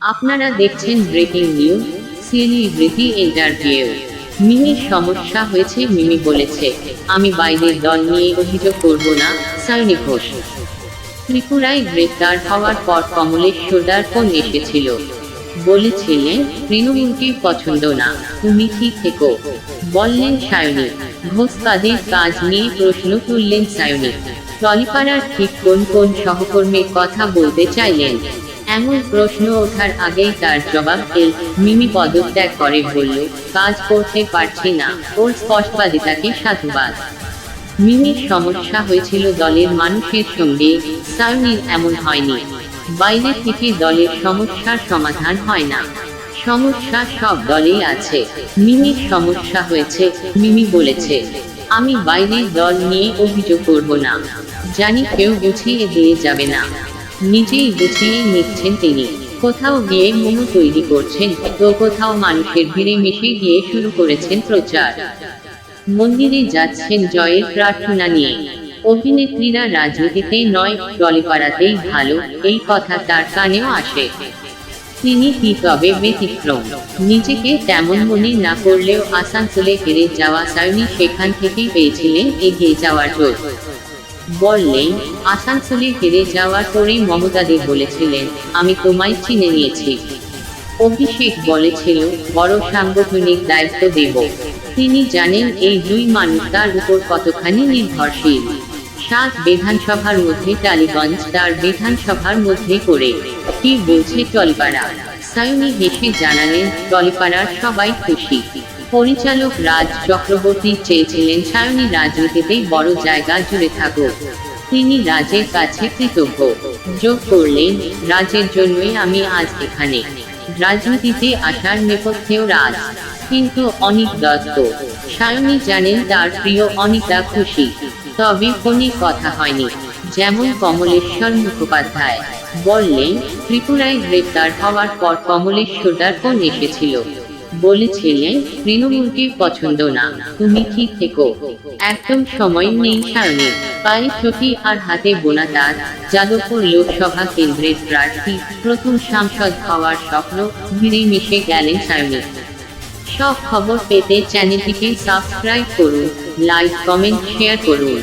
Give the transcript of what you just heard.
আপনারা দেখছেন breaking news celebrity interview. মিমির সমস্যা হয়েছে, মিমি বলেছে, আমি বাইরের দল নিয়ে অভিযোগ করব না, সায়নী ঘোষ। ত্রিপুরায় গ্রেপ্তার হওয়ার পর কমলেশ ফোন এসেছিল। বলেছিলেন, তৃণমূলকে পছন্দ না, তুমি কি থেকো। বললেন সায়নী, ঘোষ কাদের কাজ নিয়ে প্রশ্ন তুললেন সায়নী। টলিপাড়ার ঠিক কোন কোন সহকর্মীর কথা বলতে চাইলেন? এমন প্রশ্ন ওঠার আগেই তার জবাব এল মিমি পদত্যাগ করে বলল, কাজ করতে পারছি না। ওর স্পষ্টবাদিতাকে সাধুবাদ। মিমির সমস্যা হয়েছিল দলের মানুষের সঙ্গে সায়নীর এমন হয়নি। বাইরে থেকে দলের সমস্যার সমাধান হয় না। সমস্যা সব দলেই আছে। মিমির সমস্যা হয়েছে, মিমি বলেছে, আমি বাইরের দল নিয়ে অভিযোগ করব না। জানি কেউ গুছিয়ে দিয়ে যাবে না। নিজেই গুছিয়ে নিচ্ছেন তিনি। কোথাও গিয়ে মোমো তৈরি করছেন তো কোথাও মানুষের ভিড়ে মিশে গিয়ে শুরু করেছেন প্রচার। মন্দিরে যাচ্ছেন জয়ের প্রার্থনা নিয়ে। অভিনেত্রীরা রাজনীতিতে নয় টলিপাড়াতেই ভালো, এই কথা তার কানেও আসে। তিনি কি তবে ব্যতিক্রম। নিজেকে তেমন মনে না করলেও আসানসোলে হেরে যাওয়া সায়নী সেখান থেকেই পেয়েছিলেন এগিয়ে যাওয়ার জোর। বললেন আসানসোলে হেরে যাওয়ার পরেই মমতা দে বলেছিলেন, আমি তোমায় চিনে নিয়েছি। অভিষেক বলেছিল, বড় সাংগঠনিক দায়িত্ব দেব। তিনি জানেন, এই দুই মানুষ তার উপর কতখানি নির্ভরশীল। সাত বিধানসভার মধ্যে টালিগঞ্জ তার বিধানসভার মধ্যে করে। কি বলছে টলপাড়া? সায়নী হেসে জানালেন, টলিপাড়ার সবাই খুশি। পরিচালক রাজ চক্রবর্তী চেয়েছিলেন সায়নী রাজনীতিতেই বড় জায়গা জুড়ে থাকুক। তিনি রাজের কাছে কৃতজ্ঞ। যোগ করলেন, রাজের জন্যই আমি আজ এখানে। রাজনীতিতে আসার নেপথ্যেও রাজ, কিন্তু অনিক দত্ত। সায়নী জানেন তার প্রিয় অনিতা খুশি, তবে ফোনে কথা হয়নি। যেমন কমলেশ্বর মুখোপাধ্যায়। বললেন, ত্রিপুরায় গ্রেপ্তার হওয়ার পর কমলেশ্বরদার ফোন এসেছিল। বলেছিলেন তৃণমূলকে পছন্দ না। তুমি কি থেকো। একদম সময় নেই পায়ে ছুটি আর হাতে বোনা যাদবপুর লোকসভা কেন্দ্রের প্রার্থী, প্রথম সাংসদ হওয়ার স্বপ্ন ভিড়ে মিশে গেলেন সায়নী সব খবর পেতে চ্যানেলটিকে সাবস্ক্রাইব করুন লাইক কমেন্ট শেয়ার করুন।